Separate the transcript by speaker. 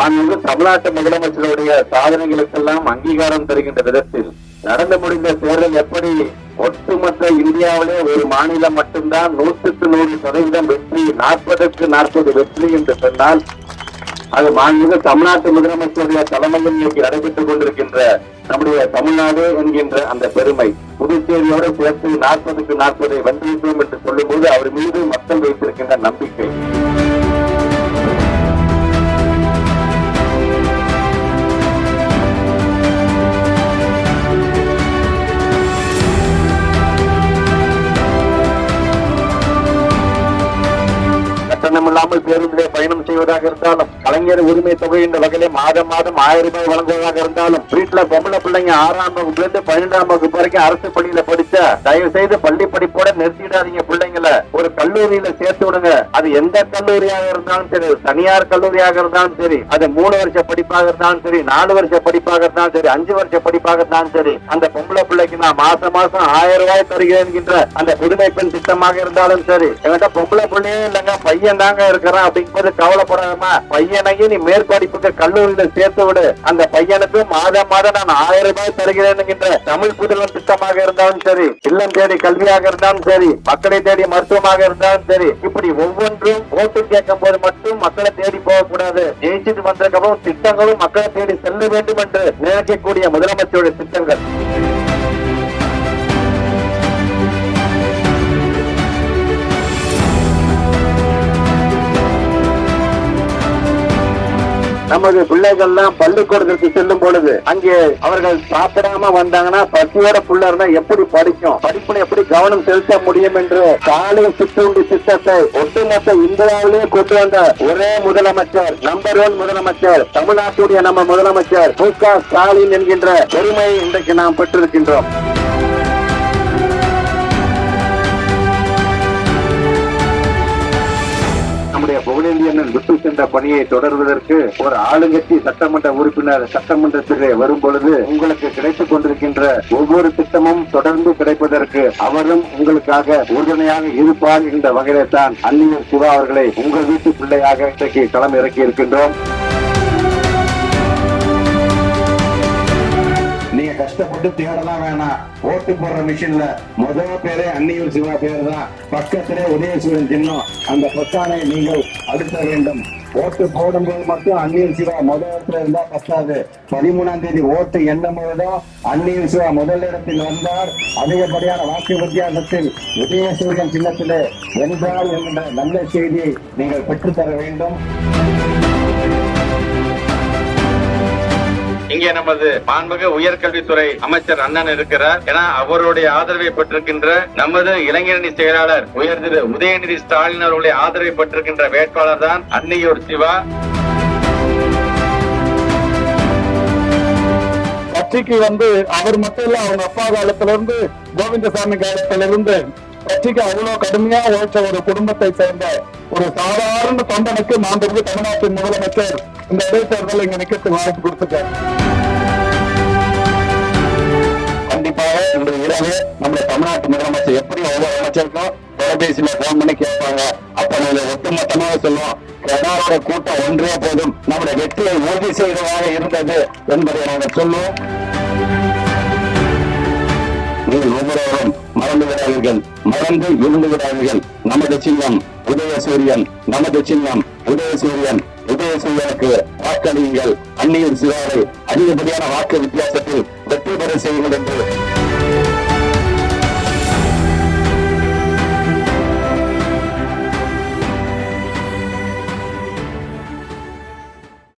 Speaker 1: மாண்புமிகு தமிழ்நாட்டு முதலமைச்சருடைய சாதனைகளுக்கெல்லாம் அங்கீகாரம் தருகின்ற விதத்தில் நடந்து முடிந்த தேர்தல் எப்படி? ஒட்டுமொத்த இந்தியாவிலே ஒரு மாநிலம் மட்டும்தான் நூற்றுக்கு நூறு சதவீதம் வெற்றி நாற்பதுக்கு நாற்பது வெற்றி என்று சொன்னால் அது மாண்புமிகு தமிழ்நாட்டு முதலமைச்சருடைய தலைமையில் இன்னைக்கு நடைபெற்றுக் கொண்டிருக்கின்ற நம்முடைய தமிழ்நாடு என்கின்ற அந்த பெருமை. புதுச்சேரியோடு சேர்த்து நாற்பதுக்கு நாற்பதை வென்றிருப்போம் என்று சொல்லும்போது அவர் மீது மக்கள் வைத்திருக்கின்ற நம்பிக்கை. கட்டணம் இல்லாமல் பேருந்திலே பயணம் செய்வதாக இருந்தாலும் கலைஞர் உரிமை தொகை என்ற வகையிலே மாதம் மாதம் ஆயிரம் ரூபாய் வழங்குவதாக இருந்தாலும் வீட்டுல பொம்பளை பிள்ளைங்க ஆறாம் வகுப்புல இருந்து பன்னெண்டாம் வகுப்பு வரைக்கும் அரசு பள்ளியில படிச்ச தயவு செய்து பள்ளி படிப்போட நிறுத்திடாதீங்க பிள்ளைங்களை ஒரு கல்லூரியில சேர்த்து விடுங்க அது எந்த கல்லூரியாக இருந்தாலும் சரி தனியார் கல்லூரியாக இருந்தாலும் சரி அது மூணு வருஷ படிப்பாக இருந்தாலும் சரி நாலு வருஷ படிப்பாக இருந்தாலும் சரி அஞ்சு வருஷ படிப்பாக இருந்தாலும் சரி அந்த பொம்பளை பிள்ளைக்கு நான் மாசம் மாசம் ஆயிரம் ரூபாய் தருகிறேன் அந்த புதுமை பெண் திட்டமாக இருந்தாலும் சரி என்கிட்ட பொம்பளை பிள்ளையும் இல்லைங்க பையன் தாங்க இருக்கிறான் அப்படிங்கும்போது கவலைப்படாதமா பையனையும் நீ மேற்படிப்புக்கு கல்லூரியில சேர்த்து விடு. அந்த பையனுக்கு மாதம் மாதம் நான் ஆயிரம் ரூபாய் தருகிறேன் தமிழ் புதுவன் திட்டமாக இருந்தாலும் சரி இல்லம் தேடி கல்வியாக இருந்தாலும் சரி மக்களை தேடி மருத்துவமாக இருந்தாலும் சரி இப்படி ஒவ்வொன்றும் ஓட்டு கேட்கும் போது மட்டும் மக்களை தேடி போகக்கூடாது. ஜெயிச்சுட்டு வந்ததுக்கப்புறம் திட்டங்களும் மக்களை தேடி செல்ல வேண்டும் என்று நினைக்கக்கூடிய முதலமைச்சருடைய திட்டங்கள். நமது பிள்ளைகள்லாம் பள்ளிக்கூடத்திற்கு செல்லும் பொழுது அங்கே அவர்கள் சாப்பிடாம வந்தாங்கன்னா பசியோட புள்ள இருந்தா எப்படி படிக்கும்? படிப்புல எப்படி கவனம் செலுத்த முடியும் என்று காலை சிற்றுண்டி திட்டத்தை ஒட்டுமொத்த இந்தியாவிலேயே கொண்டு வந்த ஒரே முதலமைச்சர் நம்பர் ஒன் முதலமைச்சர் தமிழ்நாட்டுடைய நம்ம முதலமைச்சர் மு க ஸ்டாலின் என்கின்ற பெருமையை இன்றைக்கு நாம் பெற்றிருக்கின்றோம். புகழேந்தியன் விட்டு சென்ற பணியை தொடர்வதற்கு ஒரு ஆளுங்கட்சி சட்டமன்ற உறுப்பினர் சட்டமன்றத்திலே வரும் பொழுது உங்களுக்கு கிடைத்துக் கொண்டிருக்கின்ற ஒவ்வொரு திட்டமும் தொடர்ந்து கிடைப்பதற்கு அவரும் உங்களுக்காக உறுதுணையாக இருப்பார் என்ற வகையில்தான் அந்நியர் சிவா அவர்களை உங்கள் வீட்டு பிள்ளையாக இன்றைக்கு களம் இறக்கி இருக்கின்றோம்
Speaker 2: கஷ்டப்பட்டு தேடலாம் வேணாம் ஓட்டு போடுற மிஷின்ல முதல் பேரே அன்னியூர் சிவா பேர் தான் பக்கத்திலே உதயசூரன் சின்னம். அந்த பொத்தானை நீங்கள் அடுத்த வேண்டும். ஓட்டு போடும்போது மட்டும் அன்னியூர் சிவா முதல் இடத்துல இருந்தா பத்தாது. பதிமூணாம் தேதி ஓட்டு எண்ணும் போதோ அன்னியூர் சிவா முதல் இடத்தில் வந்தார். அதிகப்படியான வாக்கு வித்தியாசத்தில் உதயசூரியன் சின்னத்திலே வென்றார் என்கின்ற நல்ல செய்தியை நீங்கள் பெற்றுத்தர வேண்டும்.
Speaker 1: இங்கே நமது மாண்புமிகு உயர்கல்வித்துறை அமைச்சர் அண்ணன் இருக்கிறார். என அவருடைய ஆதரவை பெற்றிருக்கின்ற நமது இளைஞரணி செயலாளர் உயர் திரு உதயநிதி ஸ்டாலின் அவருடைய ஆதரவை பெற்றிருக்கின்ற வேட்பாளர் தான் அன்னியூர் சிவா.
Speaker 3: கட்சிக்கு வந்து அவர் மட்டும் இல்ல அவங்க அப்பா காலத்திலிருந்து கோவிந்தசாமி காலத்திலிருந்து கட்சிக்கு அவ்வளவு கடுமையா உழைச்ச ஒரு குடும்பத்தை சேர்ந்த ஒரு சாதாரண தொண்டனுக்கு மாண்புமிகு தமிழ்நாட்டின் முதலமைச்சர் இந்த இடைத்தேர்தல் இங்க நிக்கிறதுக்கு வாய்ப்பு கொடுத்துருக்காரு
Speaker 1: கண்டிப்பாக இன்று இரவு நம்ம தமிழ்நாட்டு முதலமைச்சர் எப்படி ஒவ்வொரு அமைச்சருக்கும் தொலைபேசியில போன் பண்ணி கேட்பாங்க. அப்ப நீங்க ஒட்டுமொத்தமாக சொல்லுவோம் கடாரோட கூட்டம் ஒன்றே போதும். நம்முடைய வெற்றியை உறுதி செய்வதாக இருந்தது என்பதை நாங்கள் சொல்லுவோம். விடாதீர்கள் மறந்து இருந்து விடாதீர்கள் நமது சின்னம் உதயசூரியன் நமது சின்னம் உதயசூரியன் உதயசூரியனுக்கு வாக்களியுங்கள். அந்நியர் சிவாவை அதிகப்படியான வாக்கு வித்தியாசத்தில் வெற்றி பெற செய்யுங்கள் என்று